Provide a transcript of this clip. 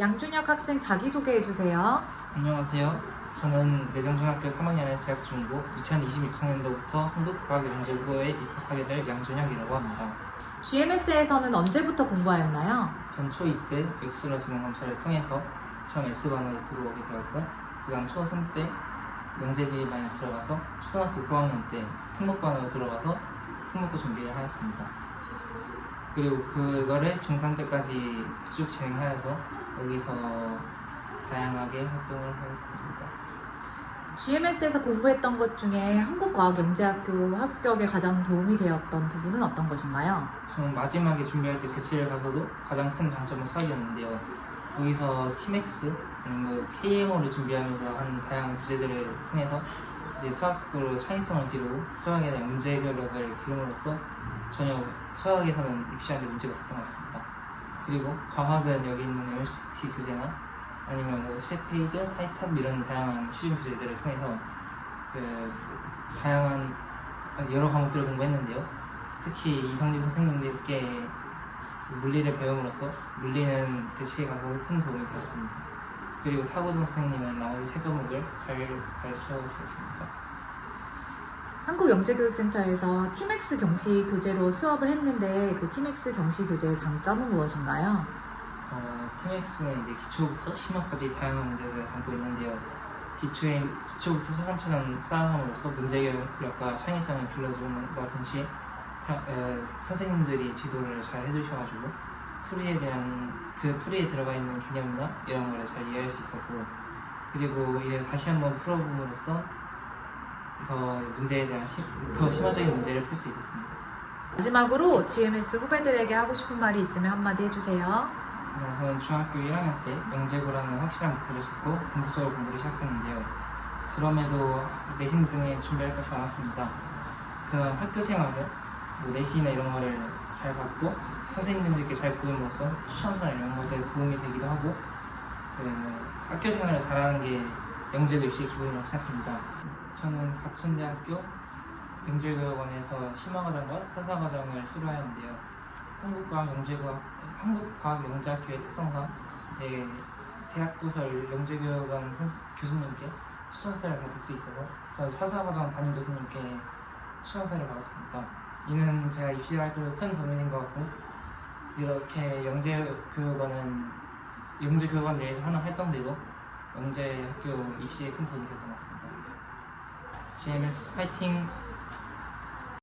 양준혁 학생 자기소개해 주세요. 안녕하세요. 저는 내정중학교 3학년에 재학 중이고 2026학년도부터 한국과학영재고에 입학하게 될 양준혁이라고 합니다. GMS에서는 언제부터 공부하였나요? 전 초2 때 엑스러 진행 검사를 통해서 처음 S반으로 들어오게 되었고 그 다음 초3 때 영재비반에 들어가서 초등학교 9학년 때 특목반으로 들어가서 특목고 준비를 하였습니다. 그리고 그거를 중3 때까지 쭉 진행하여서 여기서 다양하게 활동을 하였습니다. GMS에서 공부했던 것 중에 한국과학영재학교 합격에 가장 도움이 되었던 부분은 어떤 것인가요? 저는 마지막에 준비할 때 대치를 가서도 가장 큰 장점은 수학이었는데요. 여기서 TMX, 뭐 KMO를 준비하면서 한 다양한 주제들을 통해서 이제 수학으로 창의성을 기르고 수학에 대한 문제 해결력을 기름으로써 전혀 수학에서는 입시하는데 문제가 없었던 것 같습니다. 그리고 과학은 여기 있는 MCT 교재나 아니면 뭐 셰페이드, 하이탑 이런 다양한 시중 주제들을 통해서 그 다양한 여러 과목들을 공부했는데요. 특히 이성진 선생님들께 물리를 배움으로써 물리는 대치에 가서 큰 도움이 되었습니다. 그리고 타고전 선생님은 나머지 세 과목을 잘 가르쳐 주셨습니다. 한국영재교육센터에서 TMX 경시 교재로 수업을 했는데 그 TMX 경시 교재의 장점은 무엇인가요? 어, 팀엑스는 이제 기초부터 심화까지 다양한 문제들을 담고 있는데요. 기초에, 기초부터 차근차근 쌓아감으로써 문제 결력과 창의성을 길러주는 것과 동시에 다- 어, 선생님들이 지도를 잘 해주셔가지고 풀이에 대한 그 풀이에 들어가 있는 개념이나 이런 거를 잘 이해할 수 있었고 그리고 이제 다시 한번 풀어봄으로써 더 문제에 대한 시, 더 심화적인 문제를 풀 수 있었습니다. 마지막으로 GMS 후배들에게 하고 싶은 말이 있으면 한마디 해주세요. 네, 저는 중학교 1학년 때 영재고라는 확실한 목표를 잡고 본격적으로 공부를 시작했는데요. 그럼에도 내신 등에 준비할 것이 많았습니다. 그 학교 생활을 뭐 내신이나 이런 거를 잘 받고 선생님들께 잘 보임으로써 추천서나 이런 것들에 도움이 되기도 하고 그 학교 생활을 잘하는 게 영재고 입시의 기본이라고 생각합니다. 저는 가천대학교 영재교육원에서 심화과정과 사사과정을 수료하였는데요. 한국과학 영재고 한국과학 영재학교의 특성상 이제 대학 부설 영재교육원 선- 교수님께 추천서를 받을 수 있어서 저는 사사과정 담임 교수님께 추천서를 받았습니다. 이는 제가 입시할 때도 큰 도움이 된 것 같고 이렇게 영재교육원은 영재교육원 내에서 하는 활동들도 영재학교 입시에 큰 도움이 됐던 것 같습니다. GMS 파이팅!